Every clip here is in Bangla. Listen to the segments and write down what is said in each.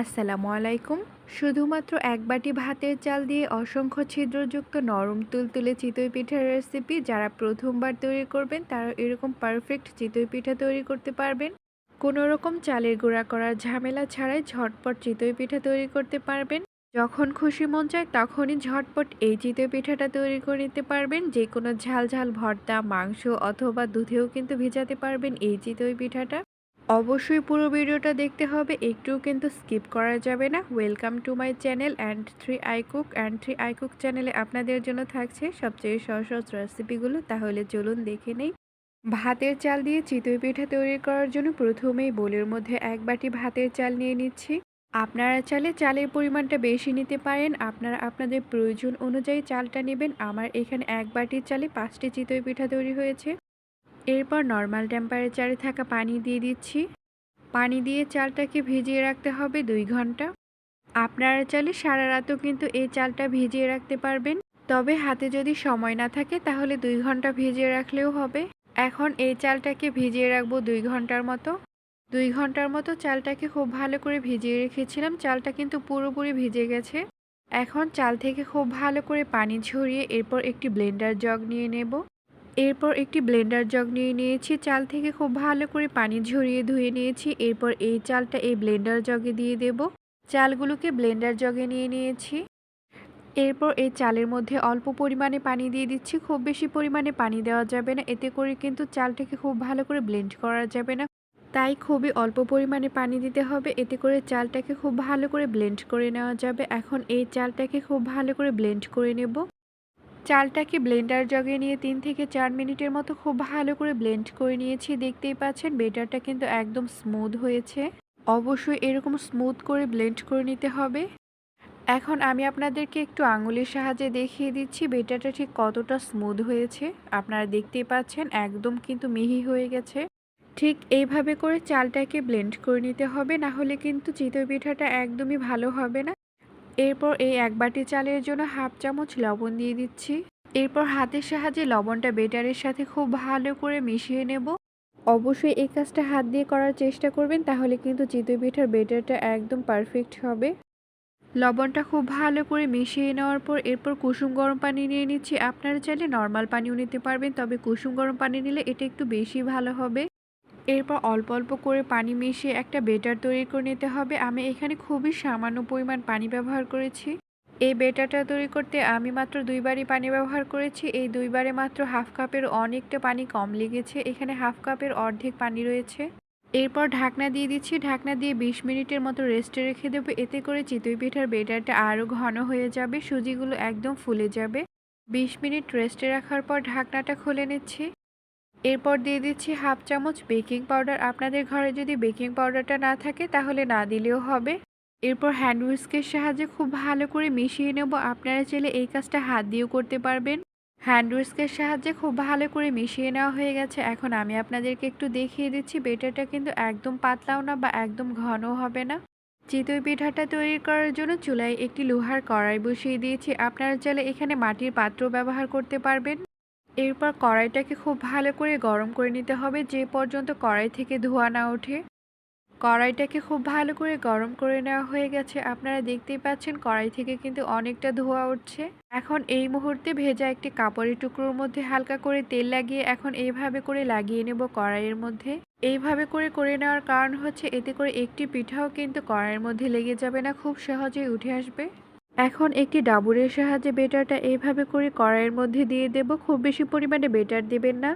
আসসালামু আলাইকুম। শুধুমাত্র এক বাটি ভাতের চাল দিয়ে অসংখ্য ছিদ্রযুক্ত নরম তুলতুলে চিতই পিঠার রেসিপি যারা প্রথমবার তৈরি করবেন, তারা এরকম পারফেক্ট চিতই পিঠা তৈরি করতে পারবেন। কোনো রকম চালের গুঁড়া করার ঝামেলা ছাড়াই ঝটপট চিতই পিঠা তৈরি করতে পারবেন। যখন খুশি মন চায়, তখনই ঝটপট এই চিতই পিঠাটা তৈরি করে নিতে পারবেন। যে কোনো ঝাল ঝাল ভর্তা, মাংস অথবা দুধেও কিন্তু ভেজাতে পারবেন এই চিতই পিঠাটা। অবশ্যই পুরো ভিডিওটা দেখতে হবে। একটুও কিন্তু স্কিপ করা যাবে না। Welcome to my channel and three I cook and three I cook চ্যানেলে আপনাদের জন্য থাকছে সবচেয়ে সহজ রেসিপিগুলো তাহলে চলুন দেখে নেই। ভাতের চাল দিয়ে চিতই পিঠা তৈরি করার জন্য প্রথমেই বোলের মধ্যে এক বাটি ভাতের চাল নিয়ে নিচ্ছি। আপনারা চালে চালের পরিমাণটা বেশি নিতে পারেন। আপনারা আপনাদের প্রয়োজন অনুযায়ী চালটা নেবেন। আমার এখানে এক বাটির চালে পাঁচটি চিতই পিঠা তৈরি হয়েছে। এরপর নর্মাল টেম্পারেচারে থাকা পানি দিয়ে দিচ্ছি। পানি দিয়ে চালটাকে ভিজিয়ে রাখতে হবে দুই ঘণ্টা। আপনারা চাইলে সারা রাতও কিন্তু এই চালটা ভিজিয়ে রাখতে পারবেন। তবে হাতে যদি সময় না থাকে তাহলে দুই ঘণ্টা ভিজিয়ে রাখলেও হবে। এখন এই চালটাকে ভিজিয়ে রাখব দুই ঘণ্টার মতো। দুই ঘণ্টার মতো চালটাকে খুব ভালো করে ভিজিয়ে রেখেছিলাম। চালটা কিন্তু পুরোপুরি ভিজে গেছে। এখন চাল থেকে খুব ভালো করে পানি ঝরিয়ে এরপর একটি ব্লেন্ডার জগ নিয়ে নেব। এরপর একটি ব্লেন্ডার জগ নিয়ে নিয়েছি, চাল থেকে খুব ভালো করে পানি ঝরিয়ে ধুয়ে নিয়েছি, এরপর এই চালটা এই ব্লেন্ডার জগে দিয়ে দেব। চালগুলোকে ব্লেন্ডার জগে নিয়ে নিয়েছি। এরপর এই চালের মধ্যে অল্প পরিমাণে পানি দিয়ে দিচ্ছি, খুব বেশি পরিমাণে পানি দেওয়া যাবে না, এতে করে কিন্তু চালটাকে খুব ভালো করে ব্লেন্ড করা যাবে না। তাই খুবই অল্প পরিমাণে পানি দিতে হবে, এতে করে চালটাকে খুব ভালো করে ব্লেন্ড করে নেওয়া যাবে। এখন এই চালটাকে খুব ভালো করে ব্লেন্ড করে নেব। চালটাকে ব্লেন্ডার জগে নিয়ে তিন থেকে চার মিনিটের মতো খুব ভালো করে ব্লেন্ড করে নিয়েছি। দেখতেই পাচ্ছেন, বেটারটা কিন্তু একদম স্মুথ হয়েছে। অবশ্যই এরকম স্মুথ করে ব্লেন্ড করে নিতে হবে। এখন আমি আপনাদেরকে একটু আঙুলের সাহায্যে দেখিয়ে দিচ্ছি, বেটারটা ঠিক কতটা স্মুথ হয়েছে। আপনারা দেখতেই পাচ্ছেন, একদম কিন্তু মিহি হয়ে গেছে। ঠিক এইভাবে করে চালটাকে ব্লেন্ড করে নিতে হবে, না হলে কিন্তু চিতই পিঠাটা একদমই ভালো হবে না। এরপর এই এক বাটি চালের জন্য হাফ চামচ লবণ দিয়ে দিচ্ছি। এরপর হাতের সাহায্যে লবণটা বেটারের সাথে খুব ভালো করে মিশিয়ে নেব। অবশ্যই এই কাজটা হাত দিয়ে করার চেষ্টা করবেন, তাহলে কিন্তু চিতই পিঠার বেটারটা একদম পারফেক্ট হবে। লবণটা খুব ভালো করে মিশিয়ে নেওয়ার পর এরপর কুসুম গরম পানি নিয়ে নিচ্ছি। আপনারা চাইলে নর্মাল পানিও নিতে পারবেন, তবে কুসুম গরম পানি নিলে এটা একটু বেশি ভালো হবে। এরপর অল্প অল্প করে পানি মিশিয়ে একটা বেটার তৈরি করে নিতে হবে। আমি এখানে খুবই সামান্য পরিমাণ পানি ব্যবহার করেছি। এই বেটারটা তৈরি করতে আমি মাত্র দুইবারই পানি ব্যবহার করেছি। এই দুইবারে মাত্র হাফ কাপের অনেকটা পানি কম লেগেছে। এখানে হাফ কাপের অর্ধেক পানি রয়েছে। এরপর ঢাকনা দিয়ে দিচ্ছি। ঢাকনা দিয়ে ২০ মিনিটের মতো রেস্টে রেখে দেবো। এতে করে চিতই পিঠার বেটারটা আরও ঘন হয়ে যাবে। সুজিগুলো একদম ফুলে যাবে। ২০ মিনিট রেস্টে রাখার পর ঢাকনাটা খুলে নিচ্ছি। এরপর দিয়ে দিচ্ছি হাফ চামচ বেকিং পাউডার। আপনাদের ঘরে যদি বেকিং পাউডারটা না থাকে, তাহলে না দিলেও হবে। এরপর হ্যান্ড উইস্কের সাহায্যে খুব ভালো করে মিশিয়ে নেব। আপনারা চাইলে এই কাজটা হাত দিয়েও করতে পারবেন। হ্যান্ড উইস্কের সাহায্যে খুব ভালো করে মিশিয়ে নেওয়া হয়ে গেছে। এখন আমি আপনাদেরকে একটু দেখিয়ে দিচ্ছি, বেটারটা কিন্তু একদম পাতলাও না বা একদম ঘনও হবে না। চিতই পিঠাটা তৈরি করার জন্য চুলায় একটি লোহার কড়াই বসিয়ে দিয়েছি। আপনারা চাইলে এখানে মাটির পাত্র ব্যবহার করতে পারবেন। এরপর কড়াইটাকে খুব ভালো করে গরম করে নিতে হবে যে পর্যন্ত কড়াই থেকে ধোয়া না ওঠে। কড়াইটাকে খুব ভালো করে গরম করে নেওয়া হয়ে গেছে। আপনারা দেখতেই পাচ্ছেন কড়াই থেকে কিন্তু অনেকটা ধোয়া উঠছে। এখন এই মুহূর্তে ভেজা একটি কাপড়ের টুকরোর মধ্যে হালকা করে তেল লাগিয়ে এখন এইভাবে করে লাগিয়ে নেব কড়াইয়ের মধ্যে। এইভাবে করে করে নেওয়ার কারণ হচ্ছে এতে করে একটি পিঠাও কিন্তু কড়াইয়ের মধ্যে লেগে যাবে না, খুব সহজেই উঠে আসবে। এখন একটি ডাবুরের সাহায্যে বেটারটা এইভাবে করে কড়াইয়ের মধ্যে দিয়ে দেব, খুব বেশি পরিমাণে বেটার দেবেন না।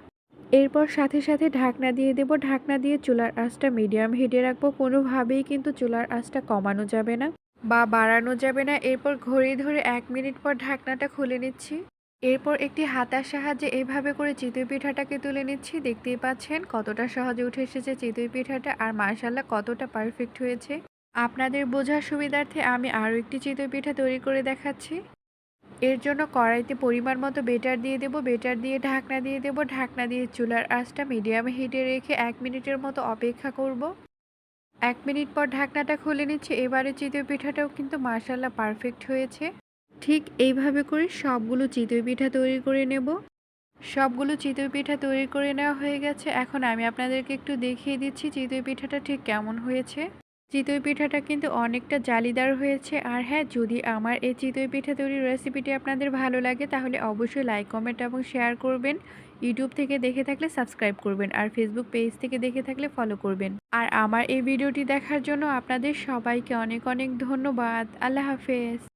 এরপর সাথে সাথে ঢাকনা দিয়ে দেব, ঢাকনা দিয়ে চুলার আঁচটা মিডিয়াম হিটে রাখব, কোনোভাবেই কিন্তু চুলার আঁচটা কমানো যাবে না বা বাড়ানো যাবে না। এরপর ঘড়ি ধরে এক মিনিট পর ঢাকনাটা খুলে নিচ্ছি। এরপর একটি হাতার সাহায্যে এভাবে করে চিতই পিঠাটাকে তুলে নিচ্ছি। দেখতেই পাচ্ছেন কতটা সহজে উঠে এসেছে চিতই পিঠাটা আর মার্শাল্লাহ কতটা পারফেক্ট হয়েছে। আপনাদের বোঝার সুবিধার্থে আমি আরও একটি চিতই পিঠা তৈরি করে দেখাচ্ছি। এর জন্য কড়াইতে পরিমাণ মতো বেটার দিয়ে দেব, বেটার দিয়ে ঢাকনা দিয়ে দেব, ঢাকনা দিয়ে চুলার আঁচটা মিডিয়াম হিটে রেখে এক মিনিটের মতো অপেক্ষা করব। এক মিনিট পর ঢাকনাটা খুলে নিচ্ছে, এবারে চিতই পিঠাটাও কিন্তু মার্শাল্লাহ পারফেক্ট হয়েছে। ঠিক এইভাবে করে সবগুলো চিতই পিঠা তৈরি করে নেব। সবগুলো চিতই পিঠা তৈরি করে নেওয়া হয়ে গেছে। এখন আমি আপনাদেরকে একটু দেখিয়ে দিচ্ছি চিতই পিঠাটা ঠিক কেমন হয়েছে। চিতই পিঠাটা কিন্তু অনেকটা জালিদার হয়েছে। আর হ্যাঁ যদি আমার এই চিতই পিঠা তৈরির রেসিপিটি আপনাদের ভালো লাগে, তাহলে অবশ্যই লাইক কমেন্ট এবং শেয়ার করবেন। ইউটিউব থেকে দেখে থাকলে সাবস্ক্রাইব করবেন আর ফেসবুক পেজ থেকে দেখে থাকলে ফলো করবেন। আর আমার এই ভিডিওটি দেখার জন্য আপনাদের সবাইকে অনেক অনেক ধন্যবাদ। আল্লাহ হাফেজ।